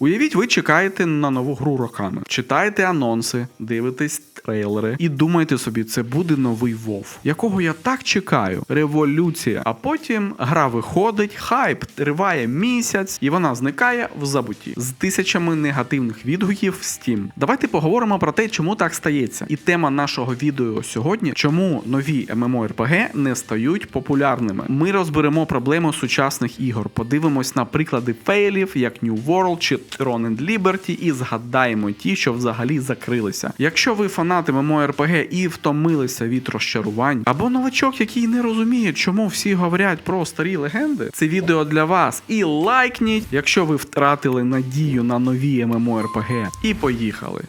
Уявіть, ви чекаєте на нову гру роками, читаєте анонси, дивитесь трейлери і думаєте собі, це буде новий WoW, якого я так чекаю. Революція. А потім гра виходить, хайп триває місяць, і вона зникає в забутті з тисячами негативних відгуків в Steam. Давайте поговоримо про те, чому так стається. І тема нашого відео сьогодні: чому нові MMORPG не стають популярними. Ми розберемо проблему сучасних ігор, подивимось на приклади фейлів, як New World чи Tron and Liberty, і згадаємо ті, що взагалі закрилися. Якщо ви фанати MMORPG і втомилися від розчарувань, або новачок, який не розуміє, чому всі говорять про старі легенди, це відео для вас. І лайкніть, якщо ви втратили надію на нові MMORPG. І поїхали.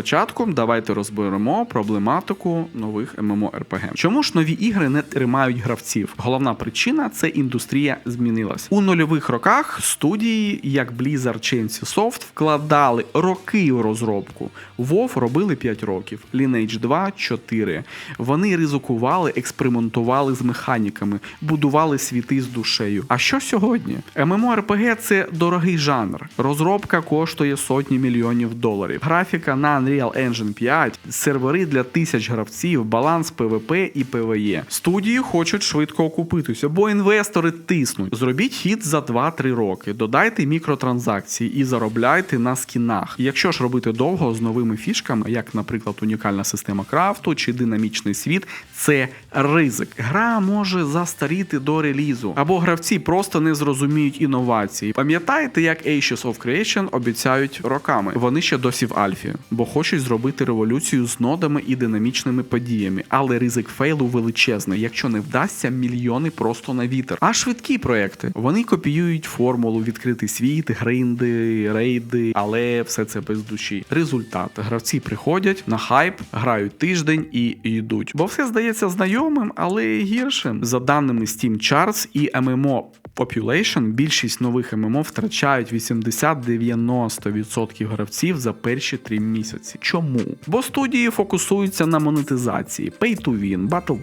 Спочатку давайте розберемо проблематику нових MMORPG. Чому ж нові ігри не тримають гравців? Головна причина це індустрія змінилась. У нульових роках студії, як Blizzard чи NCSoft, вкладали роки в розробку. WoW робили 5 років, Lineage 2 4. Вони ризикували, експериментували з механіками, будували світи з душею. А що сьогодні? MMORPG – це дорогий жанр. Розробка коштує сотні мільйонів доларів. Графіка на Unreal Engine 5, сервери для тисяч гравців, баланс PvP і PvE. Студії хочуть швидко окупитися, бо інвестори тиснуть. Зробіть хід за 2-3 роки, додайте мікротранзакції і заробляйте на скінах. Якщо ж робити довго з новими фішками, як, наприклад, унікальна система крафту чи динамічний світ, це ризик. Гра може застаріти до релізу, або гравці просто не зрозуміють інновації. Пам'ятаєте, як Ashes of Creation обіцяють роками? Вони ще досі в альфі, бо хочуть зробити революцію з нодами і динамічними подіями, але ризик фейлу величезний. Якщо не вдасться, мільйони просто на вітер. А швидкі проекти вони копіюють формулу, відкритий світ, гринди, рейди, але все це без душі. Результат: гравці приходять на хайп, грають тиждень і йдуть. Бо все здається знайомим, але гіршим. За даними Steam Charts і MMO Population, більшість нових ММО втрачають 80-90% гравців за перші три місяці. Чому? Бо студії фокусуються на монетизації, pay to win, батл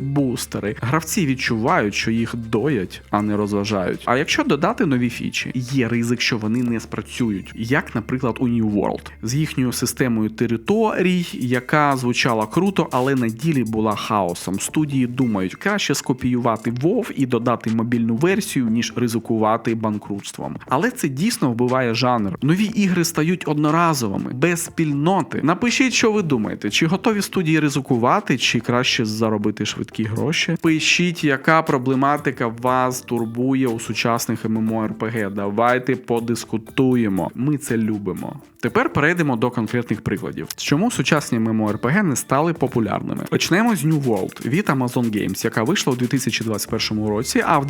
бустери. Гравці відчувають, що їх доять, а не розважають. А якщо додати нові фічі, є ризик, що вони не спрацюють, як, наприклад, у New World з їхньою системою територій, яка звучала круто, але на ділі була хаосом. Студії думають, краще скопіювати WoW і додати мобільну версію, ніж ризикувати банкрутством. Але це дійсно вбиває жанр. Нові ігри стають одноразовими, без спільноти. Напишіть, що ви думаєте, чи готові студії ризикувати, чи краще заробити швидкі гроші. Пишіть, яка проблематика вас турбує у сучасних MMORPG. Давайте подискутуємо. Ми це любимо. Тепер перейдемо до конкретних прикладів. Чому сучасні MMORPG не стали популярними? Почнемо з New World від Amazon Games, яка вийшла у 2021 році, а в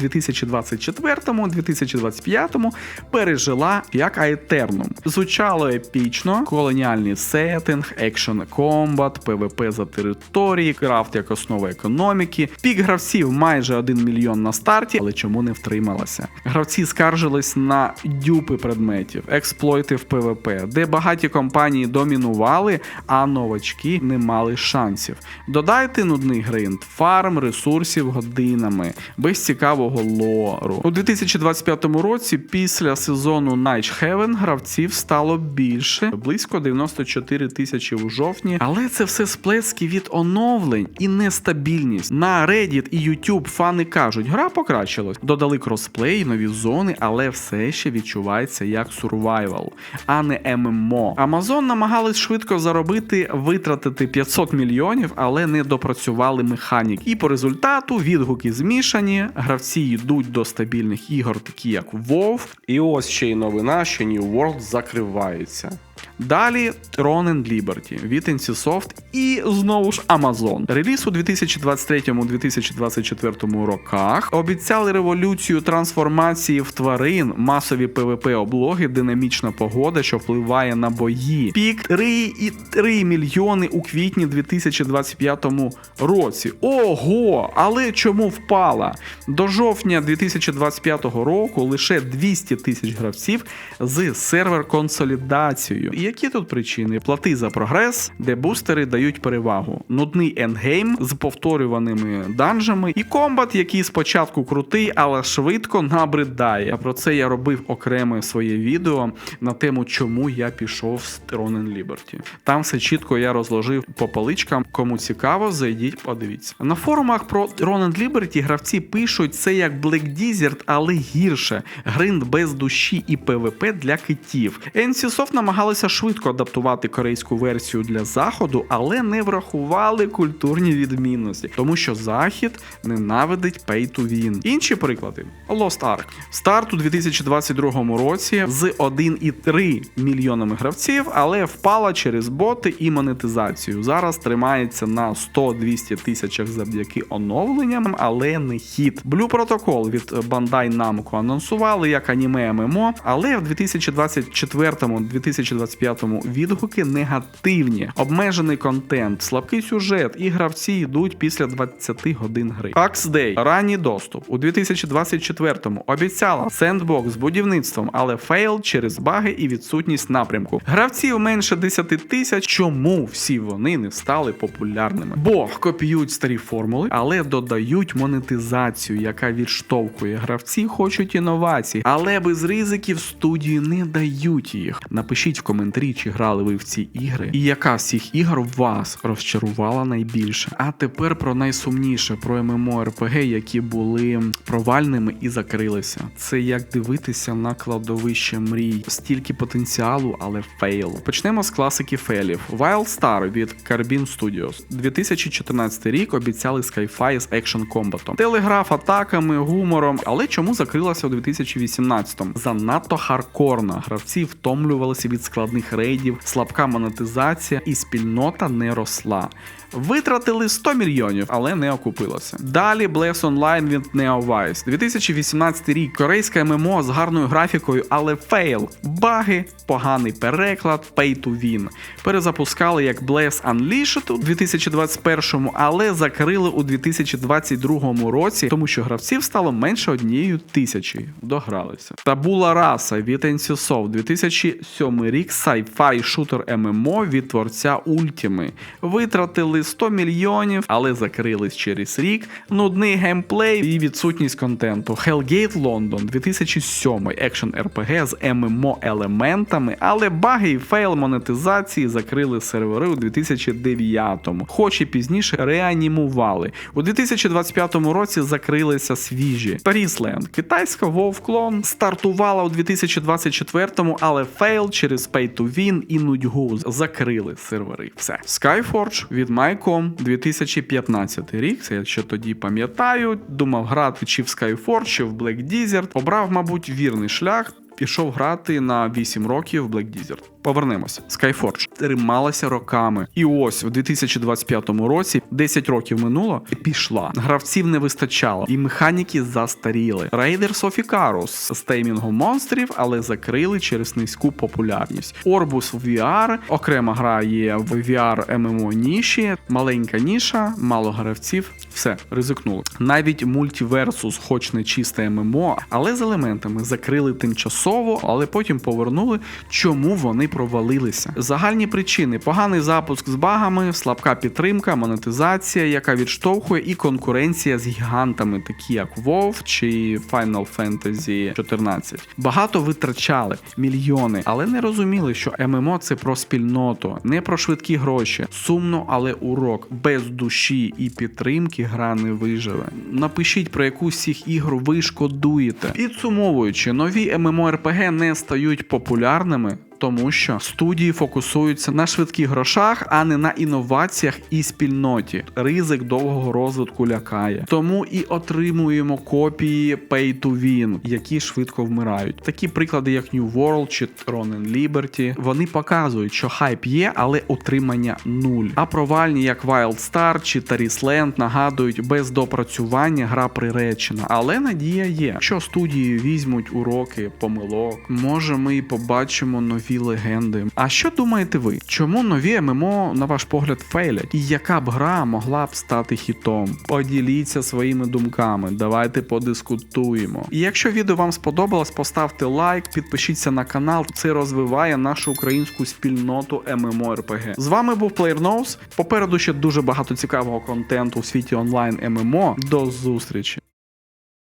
2024-2025 пережила як Aeternum. Звучало епічно, колоніальний сеттинг, екшен комбат, ПВП за території, крафт як основа економіки. Пік гравців майже 1 мільйон на старті, але чому не втрималася? Гравці скаржились на дюпи предметів, експлойти в ПВП, де багаті компанії домінували, а новачки не мали шансів. Додайте нудний гринд, фарм ресурсів годинами, без цікавого лору. У 2025 році, після сезону Night Heaven, гравців стало більше, близько 94 тисячі у жовтні. Але це все сплески від оновлень і нестабільність. На Reddit і YouTube фани кажуть, гра покращилась. Додали кросплей, нові зони, але все ще відчувається як survival, а не ММО. Amazon намагались швидко заробити, витратити 500 мільйонів, але не допрацювали механік. І по результату відгуки змішані, гравці йдуть до стабільних ігор, такі як WoW. І ось ще й новина, що New World закривається. Далі Tron and Liberty від NCSoft і знову ж Amazon. Реліз у 2023-2024 роках обіцяли революцію трансформації в тварин, масові PvP облоги, динамічна погода, що впливає на бої. Пік 3,3 мільйони у квітні 2025 році. Ого! Але чому впала? До жовтня 2025 року лише 200 тисяч гравців з сервер консолідацією. Які тут причини? Плати за прогрес, де бустери дають перевагу, нудний ендгейм з повторюваними данжами, і комбат, який спочатку крутий, але швидко набридає. Про це я робив окреме своє відео на тему, чому я пішов з and Liberty. Там все чітко я розложив по поличкам. Кому цікаво, зайдіть, подивіться. На форумах про and Liberty гравці пишуть це як Black Desert, але гірше. Гринд без душі і ПВП для китів. NCSoft намагалися швидко адаптувати корейську версію для заходу, але не врахували культурні відмінності, тому що захід ненавидить pay to win. Інші приклади: Lost Ark. Старт у 2022 році з 1,3 мільйонами гравців, але впала через боти і монетизацію. Зараз тримається на 100-200 тисячах завдяки оновленням, але не хіт. Blue Protocol від Bandai Namco анонсували як аніме ММО, але в 2024-2025 відгуки негативні. Обмежений контент, слабкий сюжет і гравці йдуть після 20 годин гри. Axe Day. ранній доступ у 2024-му обіцяла сендбокс з будівництвом, але фейл через баги і відсутність напрямку. Гравців менше 10 тисяч. Чому всі вони не стали популярними? Бо копіюють старі формули, але додають монетизацію, яка відштовхує. Гравці хочуть інновацій, але без ризиків студії не дають їх. Напишіть в коментарі, чи грали ви в ці ігри, і яка з цих ігор вас розчарувала найбільше. А тепер про найсумніше про ММО-РПГ, які були провальними і закрилися. Це як дивитися на кладовище мрій, стільки потенціалу, але фейл. Почнемо з класики фейлів. Wild Star від Carbine Studios. 2014 рік обіцяли Skyfi з екшн комбатом, телеграф атаками, гумором. Але чому закрилася у 2018-му? Занадто хардкорно. Гравці втомлювалися від складних рейдів, слабка монетизація і спільнота не росла. Витратили 100 мільйонів, але не окупилося. Далі Bless Online від NeoVice. 2018 рік корейська ММО з гарною графікою, але фейл. Баги, поганий переклад, pay to win. Перезапускали як Bless Unleashed у 2021, але закрили у 2022 році, тому що гравців стало менше однією тисячі. Догралися. Табула раса від NCSoft. 2007 рік sci-fi шутер ММО від творця Витратили 100 мільйонів, але закрились через рік. Нудний геймплей і відсутність контенту. Hellgate London 2007 екшен RPG з ММО елементами, але баги і фейл монетизації закрили сервери у 2009-му, хоч і пізніше реанімували. У 2025 році закрилися свіжі. Парісленд, китайська WoW клон стартувала у 2024-му, але фейл через pay to win і нудьгу закрили сервери. Все. Skyforge від Майком 2015 рік. Це я ще тоді пам'ятаю. Думав грати чи в Skyforge, чи в Black Desert. Обрав, мабуть, вірний шлях. Пішов грати на 8 років в Black Desert. Повернемось. Skyforge трималася роками. І ось у 2025 році, 10 років минуло, пішла. Гравців не вистачало, і механіки застаріли. Raiders of Icarus з теймінгом монстрів, але закрили через низьку популярність. Orbus VR, окрема гра є в VR MMO ніші, маленька ніша, мало гравців. Все, ризикнули. Навіть мультиверсус, хоч не чисте ММО, але з елементами закрили тимчасово, але потім повернули. Чому вони провалилися? Загальні причини: поганий запуск з багами, слабка підтримка, монетизація, яка відштовхує, і конкуренція з гігантами, такі як WoW чи Final Fantasy 14. Багато витрачали мільйони, але не розуміли, що ММО це про спільноту, не про швидкі гроші. Сумно, але урок без душі і підтримки гра не виживе. Напишіть про яку з цих ігор ви шкодуєте. Підсумовуючи, нові MMORPG не стають популярними. Тому що студії фокусуються на швидких грошах, а не на інноваціях і спільноті. Ризик довгого розвитку лякає. Тому і отримуємо копії Pay to Win, які швидко вмирають. Такі приклади, як New World чи Throne and Liberty, вони показують, що хайп є, але утримання нуль. А провальні, як Wild Star чи Tarisland, нагадують, без допрацювання гра приречена. Але надія є. Якщо студії візьмуть уроки помилок, може ми і побачимо нові нові легенди. А що думаєте ви? Чому нові ММО, на ваш погляд, фейлять? І яка б гра могла б стати хітом? Поділіться своїми думками, давайте подискутуємо. І якщо відео вам сподобалось, поставте лайк, підпишіться на канал. Це розвиває нашу українську спільноту MMORPG. З вами був PlayerNose. Попереду ще дуже багато цікавого контенту у світі онлайн ММО. До зустрічі!